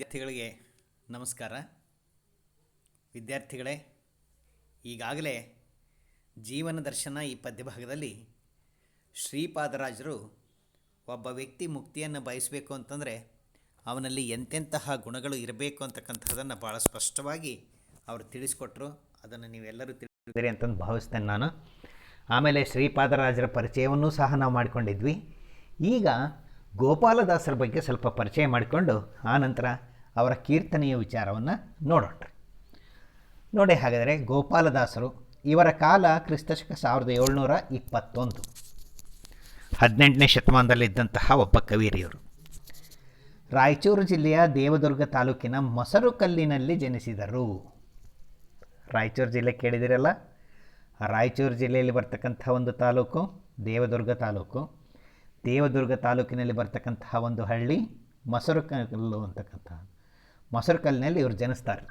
ವಿದ್ಯಾರ್ಥಿಗಳಿಗೆ ನಮಸ್ಕಾರ. ವಿದ್ಯಾರ್ಥಿಗಳೇ, ಈಗಾಗಲೇ ಜೀವನ ದರ್ಶನ ಈ ಪದ್ಯಭಾಗದಲ್ಲಿ ಶ್ರೀಪಾದರಾಜರು ಒಬ್ಬ ವ್ಯಕ್ತಿ ಮುಕ್ತಿಯನ್ನು ಬಯಸಬೇಕು ಅಂತಂದರೆ ಅವನಲ್ಲಿ ಎಂತೆಂತಹ ಗುಣಗಳು ಇರಬೇಕು ಅಂತಕ್ಕಂಥದ್ದನ್ನು ಭಾಳ ಸ್ಪಷ್ಟವಾಗಿ ಅವರು ತಿಳಿಸ್ಕೊಟ್ರು. ಅದನ್ನು ನೀವೆಲ್ಲರೂ ತಿಳಿದಿರಿ ಅಂತಂದು ಭಾವಿಸ್ತೇನೆ ನಾನು. ಆಮೇಲೆ ಶ್ರೀಪಾದರಾಜರ ಪರಿಚಯವನ್ನೂ ಸಹ ನಾವು ಮಾಡಿಕೊಂಡಿದ್ವಿ. ಈಗ ಗೋಪಾಲದಾಸರ ಬಗ್ಗೆ ಸ್ವಲ್ಪ ಪರಿಚಯ ಮಾಡಿಕೊಂಡು ಆನಂತರ ಅವರ ಕೀರ್ತನೆಯ ವಿಚಾರವನ್ನು ನೋಡೋಣ. ನೋಡಿ ಹಾಗಾದರೆ ಗೋಪಾಲದಾಸರು ಇವರ ಕಾಲ ಕ್ರಿಸ್ತಶಕ ಸಾವಿರದ ಏಳ್ನೂರ ಇಪ್ಪತ್ತೊಂದು. ಹದಿನೆಂಟನೇ ಶತಮಾನದಲ್ಲಿದ್ದಂತಹ ಒಬ್ಬ ಕವಿರಿಯವರು ರಾಯಚೂರು ಜಿಲ್ಲೆಯ ದೇವದುರ್ಗ ತಾಲೂಕಿನ ಮೊಸರುಕಲ್ಲಿನಲ್ಲಿ ಜನಿಸಿದರು. ರಾಯಚೂರು ಜಿಲ್ಲೆ ಕೇಳಿದಿರಲ್ಲ? ರಾಯಚೂರು ಜಿಲ್ಲೆಯಲ್ಲಿ ಬರ್ತಕ್ಕಂಥ ಒಂದು ತಾಲೂಕು, ದೇವದುರ್ಗ ತಾಲೂಕು. ದೇವದುರ್ಗ ತಾಲೂಕಿನಲ್ಲಿ ಬರ್ತಕ್ಕಂತಹ ಒಂದು ಹಳ್ಳಿ ಮೊಸರುಕಲ್ಲು ಅಂತಕ್ಕಂಥ ಮೊಸರುಕಲ್ಲಿನಲ್ಲಿ ಇವರು ಜನಿಸ್ತಾರೆ.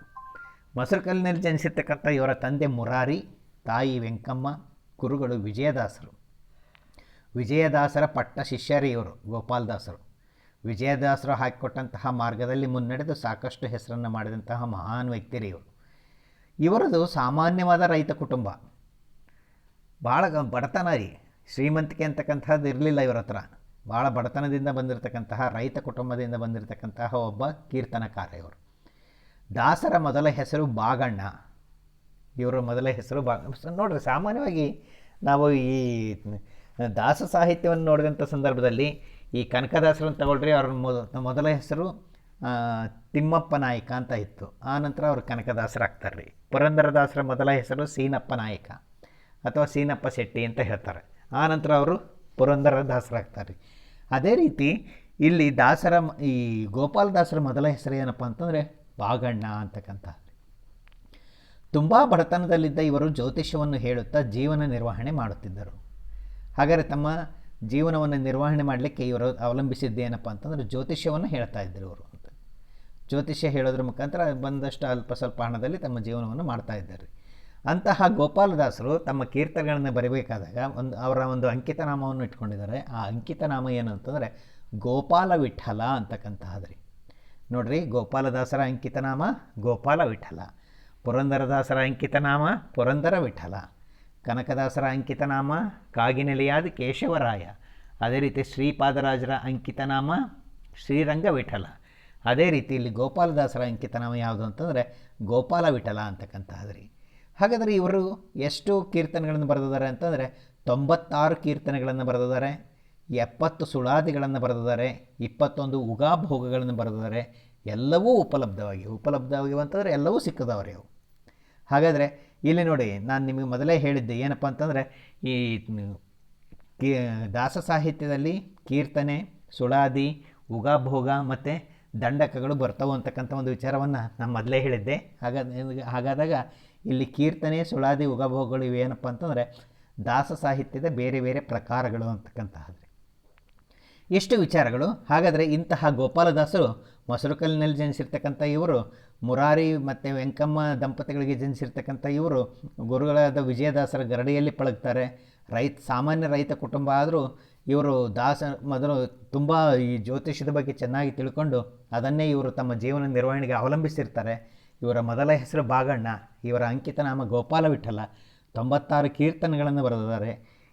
ಮೊಸರುಕಲ್ಲಿನಲ್ಲಿ ಜನಿಸಿರ್ತಕ್ಕಂಥ ಇವರ ತಂದೆ ಮುರಾರಿ, ತಾಯಿ ವೆಂಕಮ್ಮ, ಗುರುಗಳು ವಿಜಯದಾಸರು. ವಿಜಯದಾಸರ ಪಟ್ಟ ಶಿಷ್ಯರೇ ಇವರು, ಗೋಪಾಲದಾಸರು. ವಿಜಯದಾಸರು ಹಾಕಿಕೊಟ್ಟಂತಹ ಮಾರ್ಗದಲ್ಲಿ ಮುನ್ನಡೆದು ಸಾಕಷ್ಟು ಹೆಸರನ್ನು ಮಾಡಿದಂತಹ ಮಹಾನ್ ವ್ಯಕ್ತಿರೇ ಇವರು. ಇವರದು ಸಾಮಾನ್ಯವಾದ ರೈತ ಕುಟುಂಬ. ಭಾಳ ಬಡತನ ರೀ, ಶ್ರೀಮಂತಿಕೆ ಅಂತಕ್ಕಂಥದ್ದು ಇರಲಿಲ್ಲ ಇವರ ಹತ್ರ. ಭಾಳ ಬಡತನದಿಂದ ಬಂದಿರತಕ್ಕಂತಹ ರೈತ ಕುಟುಂಬದಿಂದ ಬಂದಿರತಕ್ಕಂತಹ ಒಬ್ಬ ಕೀರ್ತನಕಾರ ಇವರು ದಾಸರ ಮೊದಲ ಹೆಸರು ಬಾಗಣ್ಣ. ಇವರ ಮೊದಲ ಹೆಸರು ಬಾ, ನೋಡ್ರಿ ಸಾಮಾನ್ಯವಾಗಿ ನಾವು ಈ ದಾಸ ಸಾಹಿತ್ಯವನ್ನು ನೋಡಿದಂಥ ಸಂದರ್ಭದಲ್ಲಿ ಈ ಕನಕದಾಸರನ್ನು ತಗೊಳ್ರಿ, ಅವ್ರ ಮೊದ, ಮೊದಲ ಹೆಸರು ತಿಮ್ಮಪ್ಪ ನಾಯಕ ಅಂತ ಇತ್ತು. ಆನಂತರ ಅವರು ಕನಕದಾಸರಾಗ್ತಾರೆ ರೀ ಪುರಂದರದಾಸರ ಮೊದಲ ಹೆಸರು ಸೀನಪ್ಪ ನಾಯಕ ಅಥವಾ ಸೀನಪ್ಪ ಶೆಟ್ಟಿ ಅಂತ ಹೇಳ್ತಾರೆ. ಆನಂತರ ಅವರು ಪುರಂದರದಾಸರಾಗ್ತಾರೆ ಅದೇ ರೀತಿ ಇಲ್ಲಿ ದಾಸರ ಈ ಗೋಪಾಲದಾಸರ ಮೊದಲ ಹೆಸರು ಏನಪ್ಪ ಅಂತಂದರೆ ಬಾಗಣ್ಣ ಅಂತಕ್ಕಂಥ. ತುಂಬ ಬಡತನದಲ್ಲಿದ್ದ ಇವರು ಜ್ಯೋತಿಷ್ಯವನ್ನು ಹೇಳುತ್ತಾ ಜೀವನ ನಿರ್ವಹಣೆ ಮಾಡುತ್ತಿದ್ದರು. ಹಾಗಾದರೆ ತಮ್ಮ ಜೀವನವನ್ನು ನಿರ್ವಹಣೆ ಮಾಡಲಿಕ್ಕೆ ಇವರು ಅವಲಂಬಿಸಿದ್ದೇನಪ್ಪ ಅಂತಂದರೆ ಜ್ಯೋತಿಷ್ಯವನ್ನು ಹೇಳ್ತಾ ಇದ್ದರು ಇವರು. ಅಂತ ಜ್ಯೋತಿಷ್ಯ ಹೇಳೋದ್ರ ಮುಖಾಂತರ ಬಂದಷ್ಟು ಅಲ್ಪ ಸ್ವಲ್ಪ ಹಣದಲ್ಲಿ ತಮ್ಮ ಜೀವನವನ್ನು ಮಾಡ್ತಾ ಇದ್ದಾರೆ. ಅಂತಹ ಗೋಪಾಲದಾಸರು ತಮ್ಮ ಕೀರ್ತನೆಗಳನ್ನು ಬರೀಬೇಕಾದಾಗ ಒಂದು ಅವರ ಒಂದು ಅಂಕಿತನಾಮವನ್ನು ಇಟ್ಕೊಂಡಿದ್ದಾರೆ. ಆ ಅಂಕಿತನಾಮ ಏನು ಅಂತಂದರೆ, ಗೋಪಾಲ ವಿಠಲ ಅಂತಕ್ಕಂತಹದ್ರಿ. ನೋಡ್ರಿ, ಗೋಪಾಲದಾಸರ ಅಂಕಿತನಾಮ, ಗೋಪಾಲ ವಿಠಲ. ಪುರಂದರದಾಸರ ಅಂಕಿತನಾಮ, ಪುರಂದರ ವಿಠಲ. ಕನಕದಾಸರ ಅಂಕಿತನಾಮ, ಕಾಗಿನೆಲೆಯಾದ ಕೇಶವರಾಯ. ಅದೇ ರೀತಿ ಶ್ರೀಪಾದರಾಜರ ಅಂಕಿತನಾಮ, ಶ್ರೀರಂಗ ವಿಠಲ. ಅದೇ ರೀತಿ ಇಲ್ಲಿ ಗೋಪಾಲದಾಸರ ಅಂಕಿತನಾಮ ಯಾವುದು ಅಂತಂದರೆ, ಗೋಪಾಲ ವಿಠಲ ಅಂತಕ್ಕಂತಹದ್ರಿ. ಹಾಗಾದರೆ ಇವರು ಎಷ್ಟು ಕೀರ್ತನೆಗಳನ್ನು ಬರೆದಿದ್ದಾರೆ ಅಂತಂದರೆ ತೊಂಬತ್ತಾರು ಕೀರ್ತನೆಗಳನ್ನು ಬರೆದಿದ್ದಾರೆ, ಎಪ್ಪತ್ತು ಸುಳಾದಿಗಳನ್ನು ಬರೆದಿದ್ದಾರೆ, ಇಪ್ಪತ್ತೊಂದು ಉಗಾಭೋಗಗಳನ್ನು ಬರೆದಿದ್ದಾರೆ, ಎಲ್ಲವೂ ಉಪಲಬ್ಧವಾಗಿ ಉಪಲಬ್ಧವಾಗಿವೆ ಅಂತಂದರೆ ಎಲ್ಲವೂ ಸಿಕ್ಕದವ್ರಿ ಅವು. ಹಾಗಾದರೆ ಇಲ್ಲಿ ನೋಡಿ, ನಾನು ನಿಮಗೆ ಮೊದಲೇ ಹೇಳಿದ್ದೆ ಏನಪ್ಪ ಅಂತಂದರೆ ಈ ದಾಸ ಸಾಹಿತ್ಯದಲ್ಲಿ ಕೀರ್ತನೆ, ಸುಳಾದಿ, ಉಗಾಭೋಗ ಮತ್ತು ದಂಡಕಗಳು ಬರ್ತವೆ ಅಂತಕ್ಕಂಥ ಒಂದು ವಿಚಾರವನ್ನು ನಾನು ಮೊದಲೇ ಹೇಳಿದ್ದೆ. ಹಾಗಾದ ಹಾಗಾದಾಗ ಇಲ್ಲಿ ಕೀರ್ತನೆ, ಸುಳಾದಿ ಇವೆ ಇವೇನಪ್ಪ ಅಂತಂದರೆ ದಾಸ ಸಾಹಿತ್ಯದ ಬೇರೆ ಬೇರೆ ಪ್ರಕಾರಗಳು ಅಂತಕ್ಕಂತಹದ್ದು ಎಷ್ಟು ವಿಚಾರಗಳು. ಹಾಗಾದರೆ ಇಂತಹ ಗೋಪಾಲದಾಸರು ಮೊಸರುಕಲ್ಲಿನಲ್ಲಿ ಜನಿಸಿರ್ತಕ್ಕಂಥ ಇವರು, ಮುರಾರಿ ಮತ್ತು ವೆಂಕಮ್ಮ ದಂಪತಿಗಳಿಗೆ ಜನಿಸಿರ್ತಕ್ಕಂಥ ಇವರು, ಗುರುಗಳಾದ ವಿಜಯದಾಸರ ಗರಡಿಯಲ್ಲಿ ಪಳಗ್ತಾರೆ. ರೈತ, ಸಾಮಾನ್ಯ ರೈತ ಕುಟುಂಬ ಆದರೂ ಇವರು ದಾಸ ಮೊದಲು ತುಂಬ ಈ ಜ್ಯೋತಿಷ್ಯದ ಬಗ್ಗೆ ಚೆನ್ನಾಗಿ ತಿಳ್ಕೊಂಡು ಅದನ್ನೇ ಇವರು ತಮ್ಮ ಜೀವನ ನಿರ್ವಹಣೆಗೆ ಅವಲಂಬಿಸಿರ್ತಾರೆ. ಇವರ ಮೊದಲ ಹೆಸರು ಬಾಗಣ್ಣ, ಇವರ ಅಂಕಿತ ನಾಮ ಗೋಪಾಲ ವಿಠಲ, ತೊಂಬತ್ತಾರು ಕೀರ್ತನೆಗಳನ್ನು ಬರೆದಿದ್ದಾರೆ,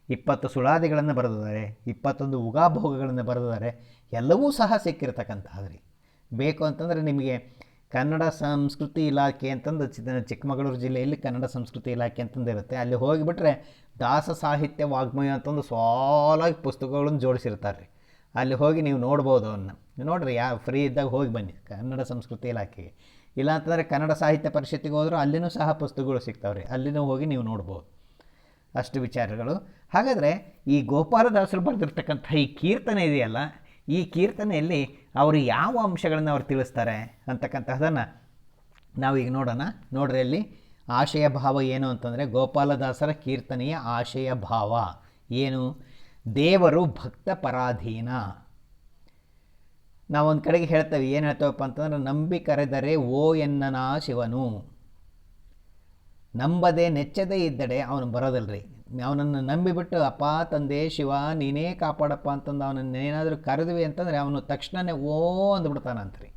ಇಪ್ಪತ್ತು ಸುಳಾದಿಗಳನ್ನು ಬರೆದಿದ್ದಾರೆ, ಇಪ್ಪತ್ತೊಂದು ಉಗಾಭೋಗಗಳನ್ನು ಬರೆದಿದ್ದಾರೆ, ಎಲ್ಲವೂ ಸಹ ಸಿಕ್ಕಿರ್ತಕ್ಕಂತಹದ್ರಿ ಬೇಕು ಅಂತಂದರೆ ನಿಮಗೆ ಕನ್ನಡ ಸಂಸ್ಕೃತಿ ಇಲಾಖೆ ಅಂತಂದು ಚಿಕ್ಕಮಗಳೂರು ಜಿಲ್ಲೆಯಲ್ಲಿ ಕನ್ನಡ ಸಂಸ್ಕೃತಿ ಇಲಾಖೆ ಅಂತಂದು ಇರುತ್ತೆ. ಅಲ್ಲಿ ಹೋಗಿಬಿಟ್ರೆ ದಾಸ ಸಾಹಿತ್ಯ ವಾಗ್ಮಯ ಅಂತಂದು ಸಾಲಾಗಿ ಪುಸ್ತಕಗಳನ್ನು ಜೋಡಿಸಿರ್ತಾರೆ ರೀ ಅಲ್ಲಿ ಹೋಗಿ ನೀವು ನೋಡ್ಬೋದು ಅವನ್ನ ನೋಡಿರಿ ಯಾ, ಫ್ರೀ ಇದ್ದಾಗ ಹೋಗಿ ಬನ್ನಿ ಕನ್ನಡ ಸಂಸ್ಕೃತಿ ಇಲಾಖೆಗೆ. ಇಲ್ಲ ಅಂತಂದರೆ ಕನ್ನಡ ಸಾಹಿತ್ಯ ಪರಿಷತ್ತಿಗೆ ಹೋದರೂ ಅಲ್ಲಿನೂ ಸಹ ಪುಸ್ತಕಗಳು ಸಿಗ್ತಾವ್ರಿ. ಅಲ್ಲಿನೂ ಹೋಗಿ ನೀವು ನೋಡ್ಬೋದು. ಅಷ್ಟು ವಿಚಾರಗಳು. ಹಾಗಾದರೆ ಈ ಗೋಪಾಲದಾಸರು ಬರೆದಿರ್ತಕ್ಕಂಥ ಈ ಕೀರ್ತನೆ ಇದೆಯಲ್ಲ, ಈ ಕೀರ್ತನೆಯಲ್ಲಿ ಅವರು ಯಾವ ಅಂಶಗಳನ್ನು ಅವ್ರು ತಿಳಿಸ್ತಾರೆ ಅಂತಕ್ಕಂತಹದನ್ನು ನಾವೀಗ ನೋಡೋಣ. ನೋಡ್ರಿ ಅಲ್ಲಿ, ಆಶಯ ಭಾವ ಏನು ಅಂತಂದರೆ ಗೋಪಾಲದಾಸರ ಕೀರ್ತನೆಯ ಆಶಯ ಭಾವ. ಏನು? ದೇವರು ಭಕ್ತ ಪರಾಧೀನ ನಾವೊಂದು ಕಡೆಗೆ ಹೇಳ್ತೇವೆ, ಏನು ಹೇಳ್ತೇವಪ್ಪ ಅಂತಂದ್ರೆ ನಂಬಿ ಕರೆದರೆ ಓ ಎನ್ನನ ಶಿವನು. ನಂಬದೆ ನೆಚ್ಚದೇ ಇದ್ದಡೆ ಅವನು ಬರೋದಲ್ರಿ. ಅವನನ್ನು ನಂಬಿಬಿಟ್ಟು, ಅಪ್ಪ ತಂದೆ, ಶಿವ, ನೀನೇ ಕಾಪಾಡಪ್ಪ ಅಂತಂದು ಅವನನ್ನು ಏನಾದರೂ ಕರೆದ್ವಿ ಅಂತಂದರೆ ಅವನು ತಕ್ಷಣವೇ ಓ ಅಂದ್ಬಿಡ್ತಾನಂತ್ರಿ.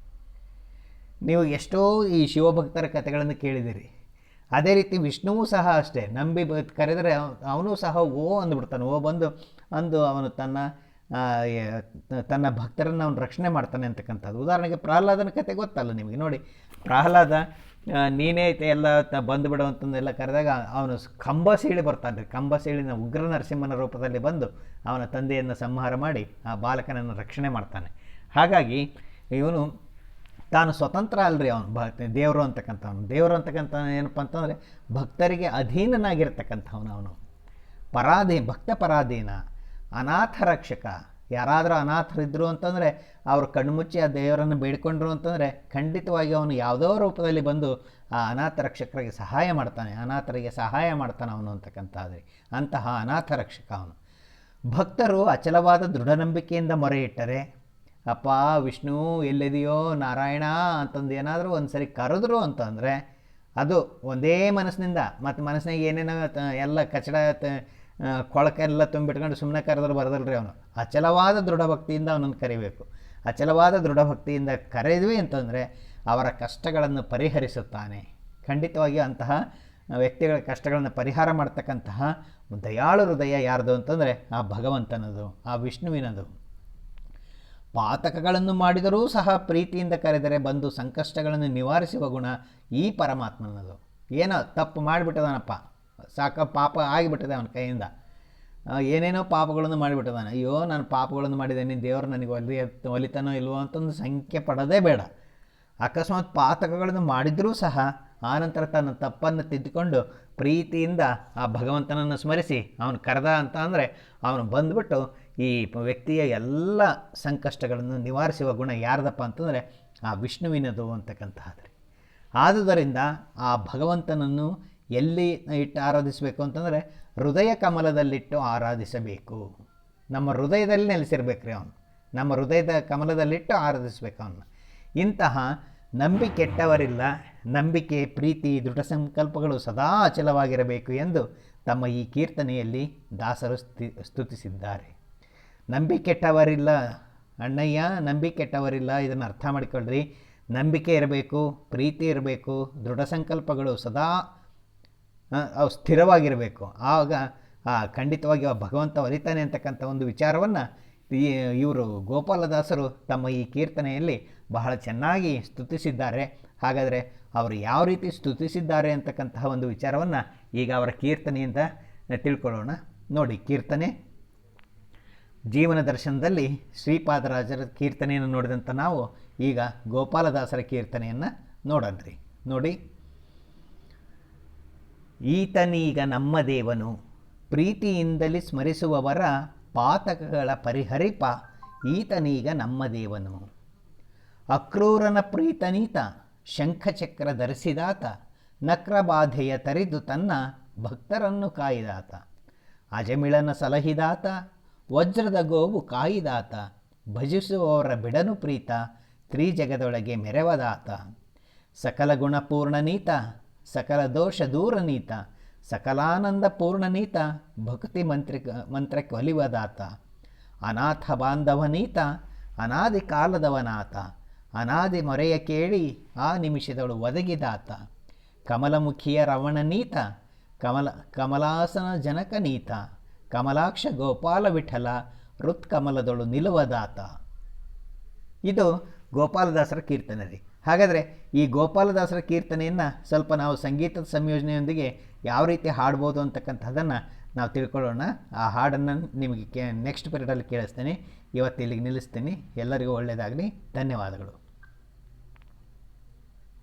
ನೀವು ಎಷ್ಟೋ ಈ ಶಿವಭಕ್ತರ ಕಥೆಗಳನ್ನು ಕೇಳಿದಿರಿ ಅದೇ ರೀತಿ ವಿಷ್ಣುವು ಸಹ ಅಷ್ಟೇ. ನಂಬಿ ಕರೆದರೆ ಅವನು ಸಹ ಓ ಅಂದ್ಬಿಡ್ತಾನೆ. ಓ ಬಂದು ಅಂದು ಅವನು ತನ್ನ ತನ್ನ ಭಕ್ತರನ್ನು ಅವನು ರಕ್ಷಣೆ ಮಾಡ್ತಾನೆ ಅಂತಕ್ಕಂಥದ್ದು. ಉದಾಹರಣೆಗೆ ಪ್ರಹ್ಲಾದನ ಕತೆ ಗೊತ್ತಲ್ಲ ನಿಮಗೆ? ನೋಡಿ, ಪ್ರಹ್ಲಾದ ನೀನೇ ಎಲ್ಲ ಬಂದುಬಿಡು ಅಂತಂದೆಲ್ಲ ಕರೆದಾಗ ಅವನು ಕಂಬ ಸೀಳಿ ಬರ್ತಾನೆ ರೀ ಕಂಬ ಸೀಳಿನ ಉಗ್ರ ನರಸಿಂಹನ ರೂಪದಲ್ಲಿ ಬಂದು ಅವನ ತಂದೆಯನ್ನು ಸಂಹಾರ ಮಾಡಿ ಆ ಬಾಲಕನನ್ನು ರಕ್ಷಣೆ ಮಾಡ್ತಾನೆ. ಹಾಗಾಗಿ ಇವನು ತಾನು ಸ್ವತಂತ್ರ ಅಲ್ರಿ ಅವನು, ಭ, ದೇವರು ಅಂತಕ್ಕಂಥವನು. ದೇವರು ಅಂತಕ್ಕಂಥ ಏನಪ್ಪ ಅಂತಂದರೆ ಭಕ್ತರಿಗೆ ಅಧೀನನಾಗಿರ್ತಕ್ಕಂಥವನು ಅವನು. ಪರಾಧೀನ ಭಕ್ತ ಪರಾಧೀನ ಅನಾಥ ರಕ್ಷಕ ಯಾರಾದರೂ ಅನಾಥರಿದ್ದರು ಅಂತಂದರೆ ಅವರು ಕಣ್ಮುಚ್ಚಿ ಆ ದೇವರನ್ನು ಬೇಡಿಕೊಂಡ್ರು ಅಂತಂದರೆ ಖಂಡಿತವಾಗಿ ಅವನು ಯಾವುದೋ ರೂಪದಲ್ಲಿ ಬಂದು ಆ ಅನಾಥ ರಕ್ಷಕರಿಗೆ ಸಹಾಯ ಮಾಡ್ತಾನೆ. ಅನಾಥರಿಗೆ ಸಹಾಯ ಮಾಡ್ತಾನೆ ಅವನು ಅಂತಕ್ಕಂಥದ್ರಿ. ಅಂತಹ ಅನಾಥ ರಕ್ಷಕ ಅವನು. ಭಕ್ತರು ಅಚಲವಾದ ದೃಢನಂಬಿಕೆಯಿಂದ ಮೊರೆ ಇಟ್ಟರೆ ಅಪ್ಪ, ವಿಷ್ಣು, ಎಲ್ಲಿದೆಯೋ ನಾರಾಯಣ ಅಂತಂದು ಏನಾದರೂ ಒಂದು ಸರಿ ಕರೆದ್ರು ಅಂತಂದರೆ ಅದು ಒಂದೇ ಮನಸ್ಸಿನಿಂದ, ಮತ್ತು ಮನಸ್ಸಿನಾಗ ಏನೇನೋ ಎಲ್ಲ ಕಚಡ ಕೊಳಕೆಲ್ಲ ತುಂಬಿಟ್ಕೊಂಡು ಸುಮ್ಮನೆ ಕರೆದ್ರೆ ಬರೋದಲ್ರಿ ಅವನು. ಅಚಲವಾದ ದೃಢಭಕ್ತಿಯಿಂದ ಅವನನ್ನು ಕರಿಬೇಕು. ಅಚಲವಾದ ದೃಢಭಕ್ತಿಯಿಂದ ಕರೆದ್ವಿ ಅಂತಂದರೆ ಅವರ ಕಷ್ಟಗಳನ್ನು ಪರಿಹರಿಸುತ್ತಾನೆ. ಖಂಡಿತವಾಗಿ ಅಂತಹ ವ್ಯಕ್ತಿಗಳ ಕಷ್ಟಗಳನ್ನು ಪರಿಹಾರ ಮಾಡ್ತಕ್ಕಂತಹ ದಯಾಳು ಹೃದಯ ಯಾರ್ದು ಅಂತಂದರೆ ಆ ಭಗವಂತನದು, ಆ ವಿಷ್ಣುವಿನದು. ಪಾತಕಗಳನ್ನು ಮಾಡಿದರೂ ಸಹ ಪ್ರೀತಿಯಿಂದ ಕರೆದರೆ ಬಂದು ಸಂಕಷ್ಟಗಳನ್ನು ನಿವಾರಿಸುವ ಗುಣ ಈ ಪರಮಾತ್ಮನದು. ಏನೋ ತಪ್ಪು ಮಾಡಿಬಿಟ್ಟದಾನಪ್ಪ. ಸಾಕ ಪಾಪ ಆಗಿಬಿಟ್ಟಿದೆ ಅವನ ಕೈಯಿಂದ. ಏನೇನೋ ಪಾಪಗಳನ್ನು ಮಾಡಿಬಿಟ್ಟಿದ್ದಾನೆ. ಅಯ್ಯೋ, ನಾನು ಪಾಪಗಳನ್ನು ಮಾಡಿದ್ದೇನೆ, ದೇವರು ನನಗೆ ಒಲಿ, ಒಲಿತಾನೋ ಇಲ್ವೋ ಅಂತಂದು ಸಂಖ್ಯೆ ಪಡೋದೇ ಬೇಡ. ಅಕಸ್ಮಾತ್ ಪಾತಕಗಳನ್ನು ಮಾಡಿದರೂ ಸಹ ಆನಂತರ ತನ್ನ ತಪ್ಪನ್ನು ತಿದ್ದುಕೊಂಡು ಪ್ರೀತಿಯಿಂದ ಆ ಭಗವಂತನನ್ನು ಸ್ಮರಿಸಿ ಅವನು ಕರೆದ ಅಂತ ಅಂದರೆ ಅವನು ಬಂದುಬಿಟ್ಟು ಈ ವ್ಯಕ್ತಿಯ ಎಲ್ಲ ಸಂಕಷ್ಟಗಳನ್ನು ನಿವಾರಿಸುವ ಗುಣ ಯಾರ್ದಪ್ಪ ಅಂತಂದರೆ ಆ ವಿಷ್ಣುವಿನದು ಅಂತಕ್ಕಂತಹದ್ರಿ. ಆದುದರಿಂದ ಆ ಭಗವಂತನನ್ನು ಎಲ್ಲಿ ಇಟ್ಟು ಆರಾಧಿಸಬೇಕು ಅಂತಂದರೆ ಹೃದಯ ಕಮಲದಲ್ಲಿಟ್ಟು ಆರಾಧಿಸಬೇಕು. ನಮ್ಮ ಹೃದಯದಲ್ಲಿ ನೆಲೆಸಿರ್ಬೇಕ್ರಿ ಅವನು. ನಮ್ಮ ಹೃದಯದ ಕಮಲದಲ್ಲಿಟ್ಟು ಆರಾಧಿಸ್ಬೇಕು ಅವನು. ಇಂತಹ ನಂಬಿಕೆಟ್ಟವರಿಲ್ಲ ನಂಬಿಕೆ, ಪ್ರೀತಿ, ದೃಢ ಸಂಕಲ್ಪಗಳು ಸದಾ ಅಚಲವಾಗಿರಬೇಕು ಎಂದು ತಮ್ಮ ಈ ಕೀರ್ತನೆಯಲ್ಲಿ ದಾಸರು ಸ್ತಿ ಸ್ತುತಿಸಿದ್ದಾರೆ. ನಂಬಿಕೆಟ್ಟವರಿಲ್ಲ ಅಣ್ಣಯ್ಯ ನಂಬಿಕೆಟ್ಟವರಿಲ್ಲ ಇದನ್ನು ಅರ್ಥ ಮಾಡಿಕೊಳ್ಳ್ರಿ ನಂಬಿಕೆ ಇರಬೇಕು, ಪ್ರೀತಿ ಇರಬೇಕು, ದೃಢ ಸಂಕಲ್ಪಗಳು ಸದಾ ಅವು ಸ್ಥಿರವಾಗಿರಬೇಕು. ಆಗ ಖಂಡಿತವಾಗಿ ಭಗವಂತ ಒಲಿತಾನೆ ಅಂತಕ್ಕಂಥ ಒಂದು ವಿಚಾರವನ್ನು ಇವರು ಗೋಪಾಲದಾಸರು ತಮ್ಮ ಈ ಕೀರ್ತನೆಯಲ್ಲಿ ಬಹಳ ಚೆನ್ನಾಗಿ ಸ್ತುತಿಸಿದ್ದಾರೆ. ಹಾಗಾದರೆ ಅವರು ಯಾವ ರೀತಿ ಸ್ತುತಿಸಿದ್ದಾರೆ ಅಂತಕ್ಕಂತಹ ಒಂದು ವಿಚಾರವನ್ನು ಈಗ ಅವರ ಕೀರ್ತನೆಯಿಂದ ತಿಳ್ಕೊಳ್ಳೋಣ. ನೋಡಿ, ಕೀರ್ತನೆ. ಜೀವನ ದರ್ಶನದಲ್ಲಿ ಶ್ರೀಪಾದರಾಜರ ಕೀರ್ತನೆಯನ್ನು ನೋಡಿದಂಥ ನಾವು ಈಗ ಗೋಪಾಲದಾಸರ ಕೀರ್ತನೆಯನ್ನು ನೋಡನ್ರಿ ನೋಡಿ. ಈತನೀಗ ನಮ್ಮ ದೇವನು. ಪ್ರೀತಿಯಿಂದಲೇ ಸ್ಮರಿಸುವವರ ಪಾತಕಗಳ ಪರಿಹರಿಪ ಈತನೀಗ ನಮ್ಮ ದೇವನು. ಅಕ್ರೂರನ ಪ್ರೀತನೀತ ಶಂಖಚಕ್ರ ಧರಿಸಿದಾತ, ನಕ್ರಬಾಧೆಯ ತರಿದು ತನ್ನ ಭಕ್ತರನ್ನು ಕಾಯಿದಾತ. ಅಜಮಿಳನ ಸಲಹಿದಾತ, ವಜ್ರದ ಗೋವು ಕಾಯಿದಾತ, ಭಜಿಸುವವರ ಬಿಡನು ಪ್ರೀತ, ತ್ರಿಜಗದೊಳಗೆ ಮೆರೆವದಾತ. ಸಕಲ ಗುಣಪೂರ್ಣನೀತ ಸಕಲ ದೋಷ ದೂರನೀತ ಸಕಲಾನಂದ ಪೂರ್ಣನೀತ ಭಕ್ತಿ ಮಂತ್ರಿ ಮಂತ್ರಕ್ಕೆ ಒಲಿವದಾತ. ಅನಾಥ ಬಾಂಧವನೀತ ಅನಾದಿ ಕಾಲದವನಾತ. ಅನಾದಿ ಮೊರೆಯ ಕೇಳಿ ಆ ನಿಮಿಷದಳು ಒದಗಿದಾತ. ಕಮಲಮುಖಿಯ ರವಣನೀತ ಕಮಲ, ಕಮಲಾಸನ ಜನಕನೀತ ಕಮಲಾಕ್ಷ ಗೋಪಾಲ ವಿಠಲ ಹೃತ್ಕಮಲದೊಳು ನಿಲುವದಾತ. ಇದು ಗೋಪಾಲದಾಸರ ಕೀರ್ತನೆ ರೀ ಹಾಗಾದರೆ ಈ ಗೋಪಾಲದಾಸರ ಕೀರ್ತನೆಯನ್ನು ಸ್ವಲ್ಪ ನಾವು ಸಂಗೀತದ ಸಂಯೋಜನೆಯೊಂದಿಗೆ ಯಾವ ರೀತಿ ಹಾಡ್ಬೋದು ಅಂತಕ್ಕಂಥದ್ದನ್ನು ನಾವು ತಿಳ್ಕೊಳ್ಳೋಣ. ಆ ಹಾಡನ್ನು ನಿಮಗೆ ಕೇ ನೆಕ್ಸ್ಟ್ ಪೀರಿಯಡಲ್ಲಿ ಕೇಳಿಸ್ತೇನೆ. ಇವತ್ತು ಇಲ್ಲಿಗೆ ನಿಲ್ಲಿಸ್ತೀನಿ. ಎಲ್ಲರಿಗೂ ಒಳ್ಳೆಯದಾಗಲಿ ಧನ್ಯವಾದಗಳು.